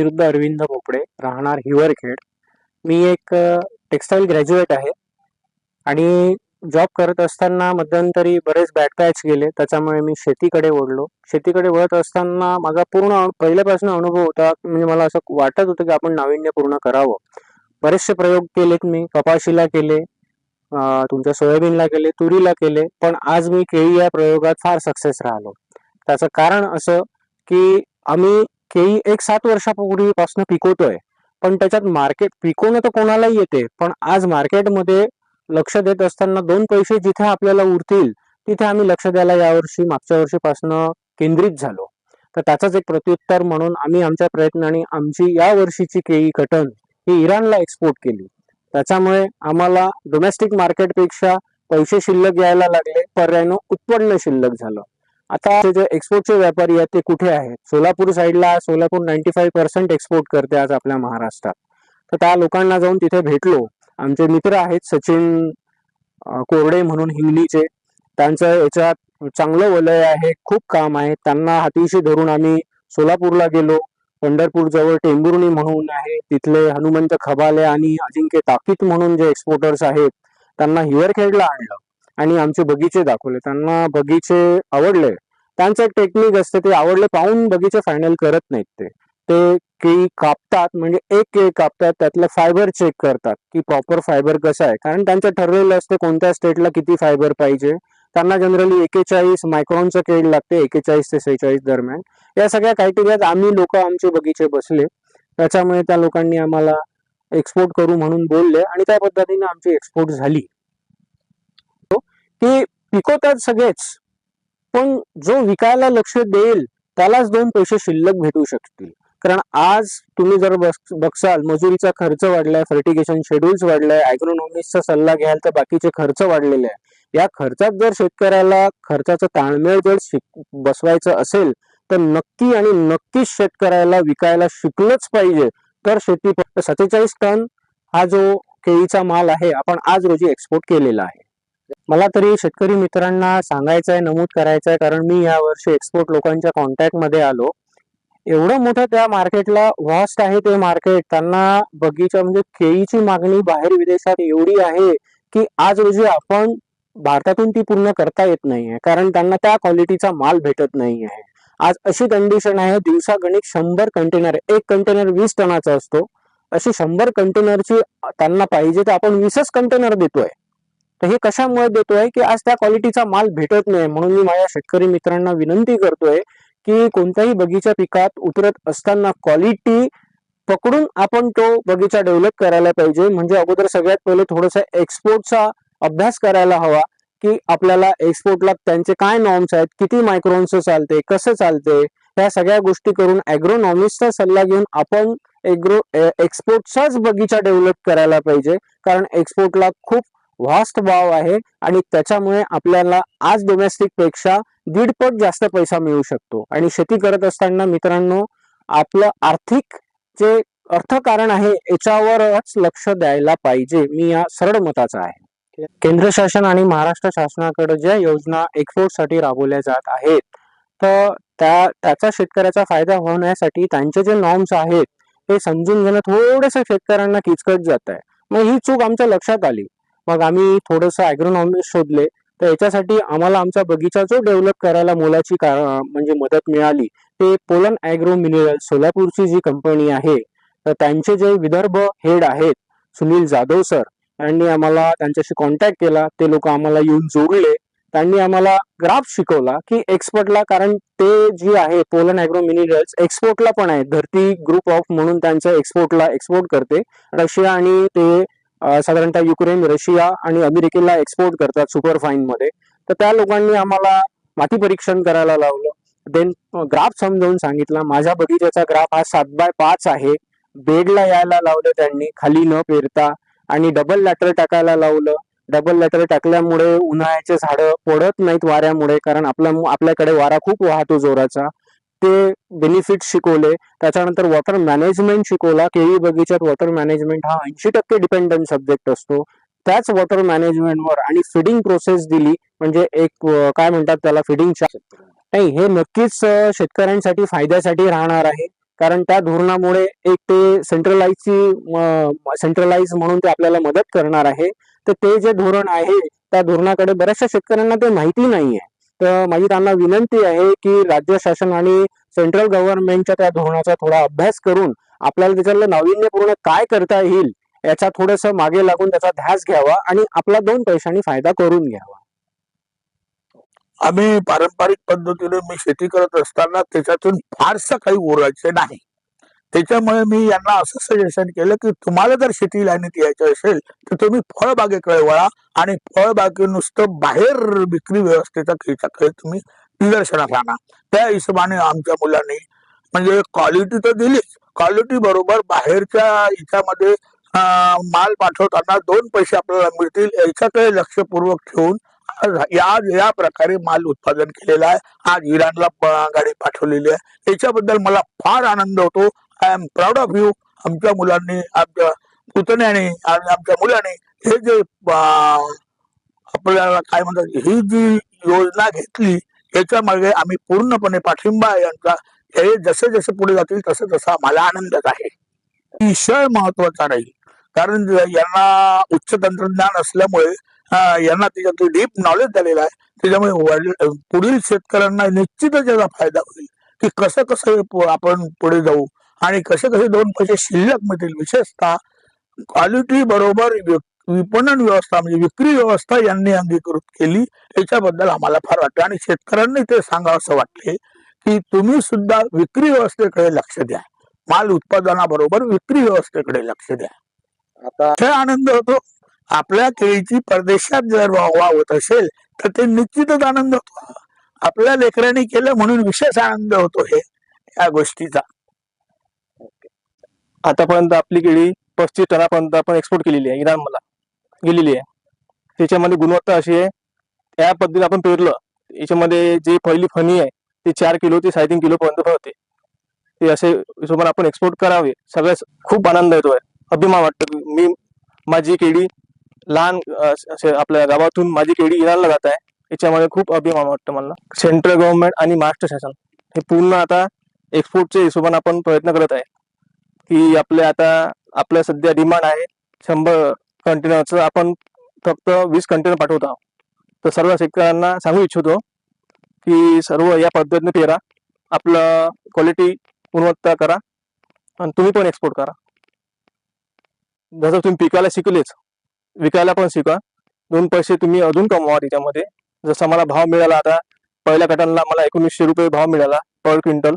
विरुद्ध अरविंद पोपडे राहणार हिवरखेड मी एक टेक्स्टाईल ग्रॅज्युएट आहे. आणि जॉब करत असताना मध्यंतरी बरेच बॅड पॅच गेले. त्याच्यामुळे मी शेतीकडे ओढलो शेतीकडे वळत असताना माझा पूर्ण पहिल्यापासून अनुभव होता. म्हणजे मला असं वाटत होतं की आपण नाविन्यपूर्ण करावं. बरेचसे प्रयोग केलेत मी. कपाशीला केले तुमच्या सोयाबीनला केले तुरीला केले. पण आज मी केळी या प्रयोगात फार सक्सेस राहिलो. त्याचं कारण असं की आम्ही केळी एक सात वर्षापूर्वीपासून पिकवतोय. पण त्याच्यात मार्केट पिकवणं तर कोणालाही येते पण आज मार्केटमध्ये लक्ष देत असताना दोन पैसे जिथे आपल्याला उरतील तिथे आम्ही लक्ष द्यायला यावर्षी मागच्या वर्षीपासून केंद्रित झालो. तर त्याचंच एक प्रत्युत्तर म्हणून आम्ही आमच्या प्रयत्नाने आमची या वर्षीची केळी कटन ही इराणला एक्सपोर्ट केली. त्याच्यामुळे आम्हाला डोमेस्टिक मार्केटपेक्षा पैसे शिल्लक यायला लागले पर्यायनं उत्पन्न शिल्लक झालं. आता जे एक्सपोर्टचे व्यापारी आहेत ते कुठे आहेत? सोलापूर साईडला Solapur ninety five percent export करते आज आपल्या महाराष्ट्रात. तर त्या लोकांना जाऊन तिथे भेटलो. आमचे मित्र आहेत सचिन कोरडे म्हणून हिंगलीचे त्यांचं याच्यात चांगलं वलय आहे खूप काम आहे. त्यांना हातीशी धरून आम्ही सोलापूरला गेलो. पंढरपूर जवळ टेंबुर्णी म्हणून आहे तिथले हनुमंत खबाले आणि अजिंक्य ताकीत म्हणून जे एक्सपोर्टर्स आहेत त्यांना हिवरखेडला आणलं. आणि आमचे बगीचे दाखवले. त्यांना बगीचे आवडले. त्यांचं एक टेक्निक असते ते आवडले पाहून बगीचे फायनल करत नाहीत ते. ते केळी कापतात म्हणजे एक केळी कापतात त्यातलं फायबर चेक करतात की प्रॉपर फायबर कसं आहे. कारण त्यांचं ठरलेलं असते कोणत्या स्टेटला किती फायबर पाहिजे. त्यांना जनरली एकेचाळीस मायक्रॉनचं केळ लागते एकेचाळीस ते सेहेचाळीस दरम्यान. या सगळ्या क्रायटेरियात आम्ही लोक आमचे बगीचे बसले. त्याच्यामुळे त्या लोकांनी आम्हाला एक्सपोर्ट करू म्हणून बोलले आणि त्या पद्धतीने आमची एक्सपोर्ट झाली. की पिकवतात सगळेच. पण जो विकायला लक्ष देईल त्यालाच दोन पैसे शिल्लक भेटू शकतील. कारण आज तुम्ही जर बघसाल मजुरीचा खर्च वाढलाय फर्टिगेशन शेड्यूल्स वाढलाय अॅग्रोनॉमिक्सचा सल्ला घ्याल तर बाकीचे खर्च वाढलेले आहे या खर्चात जर शेतकऱ्याला खर्चाचा ताळमेळ जर शिक- बसवायचं असेल तर नक्की आणि नक्कीच शेतकऱ्याला विकायला शिकलंच पाहिजे. तर शेती फक्त सत्तेचाळीस टन हा जो केळीचा माल आहे आपण आज रोजी एक्सपोर्ट केलेला आहे. मला तरी शेतकरी मित्रांना सांगायचं आहे नमूद करायचं आहे कारण मी या वर्षी एक्सपोर्ट लोकांच्या कॉन्टॅक्टमध्ये आलो. एवढं मोठं त्या मार्केटला व्हास्ट आहे ते मार्केट त्यांना बगीचा म्हणजे केळीची मागणी बाहेर विदेशात एवढी आहे की आज रोजी आपण भारतातून ती पूर्ण करता येत नाहीये. कारण त्यांना त्या क्वालिटीचा माल भेटत नाही आहे आज अशी कंडिशन आहे दिवसा गणित शंभर कंटेनर एक कंटेनर वीस टनाचा असतो. अशी शंभर कंटेनरची त्यांना पाहिजे तर आपण वीसच कंटेनर देतोय. तर हे कशामुळे देतोय की आज त्या क्वालिटीचा माल भेटत नाही म्हणून मी माझ्या शेतकरी मित्रांना विनंती करतोय की कोणत्याही बगीचा पिकात उतरत असताना क्वालिटी पकडून आपण तो बगीचा डेव्हलप करायला पाहिजे. म्हणजे अगोदर सगळ्यात पहिले थोडासा एक्सपोर्टचा अभ्यास करायला हवा की आपल्याला एक्सपोर्टला त्यांचे काय नॉर्म्स आहेत किती मायक्रोन्स चालते कसं चालते या सगळ्या गोष्टी करून अॅग्रोनॉमिक्सचा सल्ला घेऊन आपण एग्रो एक्सपोर्टचाच बगीचा डेव्हलप करायला पाहिजे. कारण एक्सपोर्टला खूप व्हास्ट भाव आहे आणि त्याच्यामुळे आपल्याला आज डोमेस्टिकपेक्षा दीडपट जास्त पैसा मिळू शकतो. आणि शेती करत असताना मित्रांनो आपलं आर्थिक जे अर्थकारण आहे याच्यावरच लक्ष द्यायला पाहिजे. मी या सरळ मताचा आहे. केंद्र शासन आणि महाराष्ट्र शासनाकडे ज्या योजना एक्सपोर्टसाठी राबवल्या जात आहेत तर त्या त्याचा शेतकऱ्याचा फायदा होण्यासाठी त्यांचे जे नॉर्म्स आहेत ते समजून घेणं थोडंसं शेतकऱ्यांना किचकट जात आहे मग ही चूक आमच्या लक्षात आली. मग आम्ही थोडंसं ॲग्रोनॉमी शोधले. तर याच्यासाठी आम्हाला आमचा बगीचा जो डेव्हलप करायला मोलाची का म्हणजे मदत मिळाली ते पोलन ॲग्रो मिनरल सोलापूरची जी कंपनी आहे. तर त्यांचे जे विदर्भ हेड आहेत सुनील जाधव सर यांनी आम्हाला त्यांच्याशी कॉन्टॅक्ट केला. ते लोक आम्हाला येऊन जोडले. त्यांनी आम्हाला ग्राफ शिकवला की एक्सपोर्टला कारण ते जी आहे पोलन ॲग्रो मिनरल्स एक्सपोर्टला पण आहे. धरती ग्रुप ऑफ म्हणून त्यांचं एक्सपोर्टला एक्सपोर्ट करते. रशिया आणि ते साधारणतः युक्रेन रशिया आणि अमेरिकेला एक्सपोर्ट करतात सुपर फाईन मध्ये. तर त्या लोकांनी आम्हाला माती परीक्षण करायला लावलं. देन ग्राफ समजावून सांगितला. माझ्या बगीच्याचा ग्राफ हा सात बाय पाच आहे. बेडला यायला लावलं त्यांनी. खाली न पेरता आणि डबल लॅटर टाकायला लावलं. डबल लॅटर टाकल्यामुळे उन्हाळ्याचे झाडं पडत नाहीत वाऱ्यामुळे कारण आपल्या आपल्याकडे वारा खूप वाहतो जोराचा. ते बेनिफिट शिकवले. त्याच्यानंतर वॉटर मॅनेजमेंट शिकवला. केळी बगीच्यात वॉटर मॅनेजमेंट हा ऐंशी टक्के डिपेंडंट सब्जेक्ट असतो. त्याच वॉटर मॅनेजमेंटवर आणि फिडिंग प्रोसेस दिली. म्हणजे एक काय म्हणतात त्याला फिडिंग नाही हे नक्कीच शेतकऱ्यांसाठी फायद्यासाठी राहणार आहे. कारण त्या धोरणामुळे एक ते सेंट्रलाइजची सेंट्रलाइज म्हणून ते आपल्याला मदत करणार आहे. तर ते जे धोरण आहे त्या धोरणाकडे बऱ्याचशा शेतकऱ्यांना ते माहिती नाहीये. तर माझी त्यांना विनंती आहे की राज्य शासन आणि सेंट्रल गव्हर्नमेंटच्या त्या धोरणाचा थोडा अभ्यास करून आपल्याला त्याच्यातलं नाविन्यपूर्ण काय करता येईल याचा थोडस मागे लागून त्याचा ध्यास घ्यावा आणि आपला दोन पैशांनी फायदा करून घ्यावा. आम्ही पारंपरिक पद्धतीने मी शेती करत असताना त्याच्यातून फारसं काही उरायचे नाही. त्याच्यामुळे मी यांना असं सजेशन केलं की तुम्हाला जर शेती लाईनीत यायचं असेल तर तुम्ही फळबागेकडे वळा आणि फळबागे नुसतं बाहेर विक्री व्यवस्थेचा खेळाकडे तुम्ही निदर्शनात आणा. त्या हिशोबाने आमच्या मुलांनी म्हणजे क्वालिटी तर दिलीच क्वालिटी बरोबर बाहेरच्या याच्यामध्ये माल पाठवताना दोन पैसे आपल्याला मिळतील याच्याकडे लक्षपूर्वक ठेवून आज या या प्रकारे माल उत्पादन केलेला आहे. आज इराणला गाडी पाठवलेली आहे. याच्याबद्दल मला फार आनंद होतो. I am proud of you आमच्या मुलांनी आमच्या पुतण्याने आणि आमच्या मुलाने हे जे आपल्याला काय म्हणतात ही जी योजना घेतली याच्या मागे आम्ही पूर्णपणे पाठिंबा यांचा हे जसे जसे पुढे जातील तसं तसा मला आनंदच आहे. विषय महत्त्वाचा राहील. कारण यांना उच्च तंत्रज्ञान असल्यामुळे यांना त्याच्यातलं डीप नॉलेज झालेलं आहे. त्याच्यामुळे पुढील शेतकऱ्यांना निश्चितच याचा फायदा होईल. की कसं कसं आपण पुढे जाऊ. आणि कसे कसे दोन पैसे शिल्लक मिळतील. विशेषतः क्वालिटी बरोबर विपणन व्यवस्था म्हणजे विक्री व्यवस्था यांनी अंगीकृत केली. याच्याबद्दल आम्हाला फार वाटतं. आणि शेतकऱ्यांनी ते सांगावं असं वाटले की तुम्ही सुद्धा विक्री व्यवस्थेकडे लक्ष द्या. माल उत्पादनाबरोबर विक्री व्यवस्थेकडे लक्ष द्या. आता आनंद होतो. आपल्या केळीची परदेशात जर वाहवा होत असेल तर ते निश्चितच आनंद होतो. आपल्या लेकरांनी केलं म्हणून विशेष आनंद होतो हे या गोष्टीचा. आतापर्यंत आपली केळी पस्तीस टनापर्यंत आपण एक्सपोर्ट केलेली आहे इराणला गेलेली आहे. त्याच्यामध्ये गुणवत्ता अशी आहे त्या पद्धतीने आपण पेरलं. याच्यामध्ये जी पहिली फणी आहे ती चार किलो ते साडेतीन किलो पर्यंत होते. ते असे हिशोबाने आपण एक्सपोर्ट करावे. सगळ्याच खूप आनंद येतोय. अभिमान वाटतो मी माझी केळी लहान असे आपल्या गावातून माझी केळी इराणला जात आहे. याच्यामध्ये खूप अभिमान वाटतं मला. सेंट्रल गव्हर्नमेंट आणि महाराष्ट्र शासन हे पूर्ण आता एक्सपोर्टच्या हिशोबाने आपण प्रयत्न करत आहे. की आपले आता आपल्या सध्या डिमांड आहे शंभर कंटेनरचं आपण फक्त वीस कंटेनर पाठवत आहोत. तर सर्व शेतकऱ्यांना सांगू इच्छितो की सर्व या पद्धतीने पेरा. आपलं क्वालिटी गुणवत्ता करा आणि तुम्ही पण एक्सपोर्ट करा. जसं तुम्ही पिकायला शिकलेच विकायला पण शिका. दोन पैसे तुम्ही अजून कमवा त्याच्यामध्ये. जसा मला भाव मिळाला आता पहिल्या कटनला मला एकोणीसशे रुपये भाव मिळाला पर क्विंटल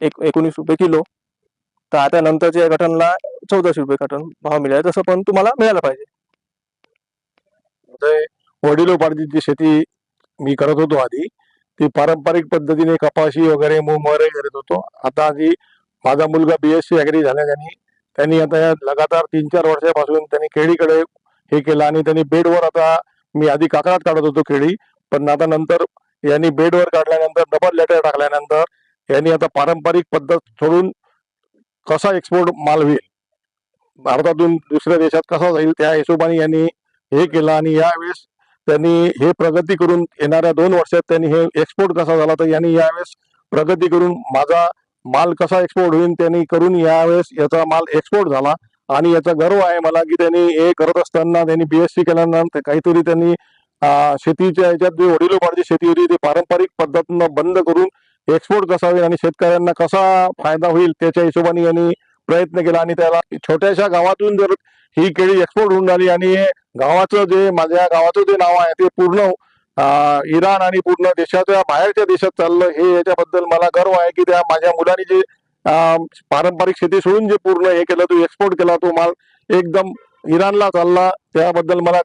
एक एकोणीस रुपये किलो. तर आता नंतरच्या गटनला चौदाशे रुपये कटन भाव मिळाला. तसं पण तुम्हाला मिळायला पाहिजे. वडिलोपार्जित जी शेती मी करत होतो आधी. ती पारंपरिक पद्धतीने कपाशी वगैरे मूग वगैरे करत होतो. आता जी माझा मुलगा बी एस सी अॅग्री झाल्याने त्यांनी आता या लगातार तीन चार वर्षापासून त्यांनी केळीकडे हे केलं आणि त्यांनी बेडवर आता मी आधी काकडात काढत होतो केळी पण आता नंतर यांनी बेडवर काढल्यानंतर डबल लेटर टाकल्यानंतर यांनी आता पारंपरिक पद्धत सोडून कसा एक्सपोर्ट माल होईल? भारतातून दुसऱ्या देशात कसा जाईल? त्या हिशोबाने यांनी हे केलं आणि यावेळेस त्यांनी हे प्रगती करून येणाऱ्या दोन वर्षात त्यांनी हे एक्सपोर्ट कसा झाला तर यांनी यावेळेस प्रगती करून माझा माल कसा एक्सपोर्ट होईल त्यांनी करून यावेळेस याचा माल एक्सपोर्ट झाला. आणि याचा गर्व आहे मला की त्यांनी हे करत असताना त्यांनी बीएससी केल्यानंतर काहीतरी त्यांनी शेतीच्या याच्यात जे वडिलोपाडची शेती होती ती पारंपरिक पद्धतीनं बंद करून एक्सपोर्ट कसा होईल आणि शेतकऱ्यांना कसा फायदा होईल त्याच्या हिशोबाने यांनी प्रयत्न केला आणि त्याला छोट्याशा गावातून जर ही केळी एक्सपोर्ट होऊन झाली आणि हे गावाचं जे माझ्या गावाचं जे नाव आहे ते पूर्ण इराण आणि पूर्ण देशाच्या बाहेरच्या देशात चाललं हे याच्याबद्दल मला गर्व आहे की त्या माझ्या मुलांनी जे पारंपरिक शेती सोडून जे पूर्ण हे केलं तो एक्सपोर्ट केला तो माल एकदम इराणला चालला. त्याबद्दल मला